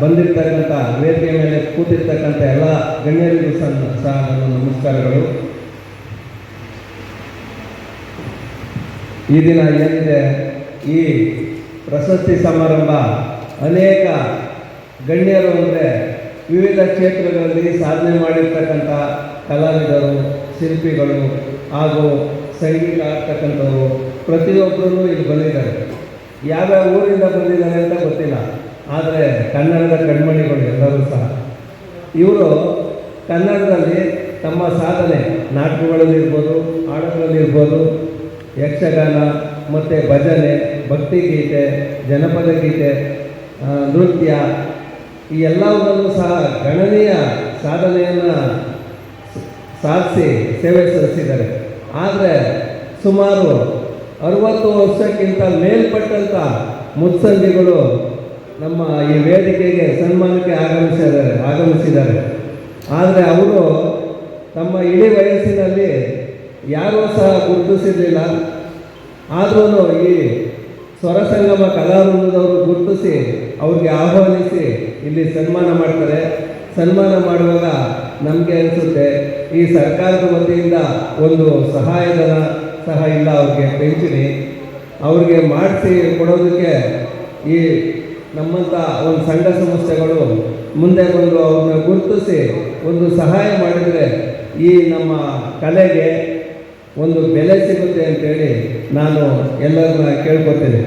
ಬಂದಿರ್ತಕ್ಕಂಥ ವೇದಿಕೆ ಮೇಲೆ ಕೂತಿರ್ತಕ್ಕಂಥ ಎಲ್ಲ ಗಣ್ಯರಿಗೂ ಸಹ ನನ್ನ ನಮಸ್ಕಾರಗಳು. ಈ ದಿನ ಏನಿದೆ? ಈ ಪ್ರಶಸ್ತಿ ಸಮಾರಂಭ ಅನೇಕ ಗಣ್ಯರು ಅಂದರೆ ವಿವಿಧ ಕ್ಷೇತ್ರಗಳಲ್ಲಿ ಸಾಧನೆ ಮಾಡಿರ್ತಕ್ಕಂಥ ಕಲಾವಿದರು, ಶಿಲ್ಪಿಗಳು ಹಾಗೂ ಸಂಗೀತ ಆಗ್ತಕ್ಕಂಥವು ಪ್ರತಿಯೊಬ್ಬರೂ ಇಲ್ಲಿ ಬಂದಿದ್ದಾರೆ. ಯಾವ್ಯಾವ ಊರಿಂದ ಬಂದಿದ್ದಾರೆ ಅಂತ ಗೊತ್ತಿಲ್ಲ. ಆದರೆ ಕನ್ನಡದ ಕಣ್ಮಣಿಗಳು ಎಲ್ಲರೂ ಸಹ. ಇವರು ಕನ್ನಡದಲ್ಲಿ ತಮ್ಮ ಸಾಧನೆ ನಾಟಕಗಳಲ್ಲಿರ್ಬೋದು ಹಾಡುಗಳಲ್ಲಿರ್ಬೋದು ಯಕ್ಷಗಾನ ಮತ್ತು ಭಜನೆ ಭಕ್ತಿಗೀತೆ ಜನಪದ ಗೀತೆ ನೃತ್ಯ ಈ ಎಲ್ಲವುದರಲ್ಲೂ ಸಹ ಗಣನೀಯ ಸಾಧನೆಯನ್ನು ಸಾಧಿಸಿ ಸೇವೆ ಸಲ್ಲಿಸಿದ್ದಾರೆ. ಆದರೆ ಸುಮಾರು ಅರುವತ್ತು ವರ್ಷಕ್ಕಿಂತ ಮೇಲ್ಪಟ್ಟಂಥ ಮುತ್ಸಂದಿಗಳು ನಮ್ಮ ಈ ವೇದಿಕೆಗೆ ಸನ್ಮಾನಕ್ಕೆ ಆಗಮಿಸಿದ್ದಾರೆ ಆಗಮಿಸಿದ್ದಾರೆ. ಆದರೆ ಅವರು ತಮ್ಮ ಇಡೀ ವಯಸ್ಸಿನಲ್ಲಿ ಯಾರೂ ಸಹ ಗುರುತಿಸಿರಲಿಲ್ಲ. ಆದರೂ ಈ ಸ್ವರಸಂಗಮ ಕಲಾವೃಂದದವರು ಗುರುತಿಸಿ ಅವ್ರಿಗೆ ಆಹ್ವಾನಿಸಿ ಇಲ್ಲಿ ಸನ್ಮಾನ ಮಾಡ್ತಾರೆ. ಸನ್ಮಾನ ಮಾಡುವಾಗ ನಮಗೆ ಅನಿಸುತ್ತೆ, ಈ ಸರ್ಕಾರದ ವತಿಯಿಂದ ಒಂದು ಸಹಾಯಧನ ಸಹ ಇಲ್ಲ ಅವ್ರಿಗೆ ಪೆನ್ಷನಿ ಅವ್ರಿಗೆ ಮಾಡಿಸಿ ಕೊಡೋದಕ್ಕೆ ಈ ನಮ್ಮಂಥ ಒಂದು ಸಂಘ ಸಂಸ್ಥೆಗಳು ಮುಂದೆ ಬಂದು ಅವ್ರನ್ನ ಗುರುತಿಸಿ ಒಂದು ಸಹಾಯ ಮಾಡಿದರೆ ಈ ನಮ್ಮ ಕಲೆಗೆ ಒಂದು ಬೆಲೆ ಸಿಗುತ್ತೆ ಅಂತೇಳಿ ನಾನು ಎಲ್ಲರನ್ನ ಕೇಳ್ಕೊತೇನೆ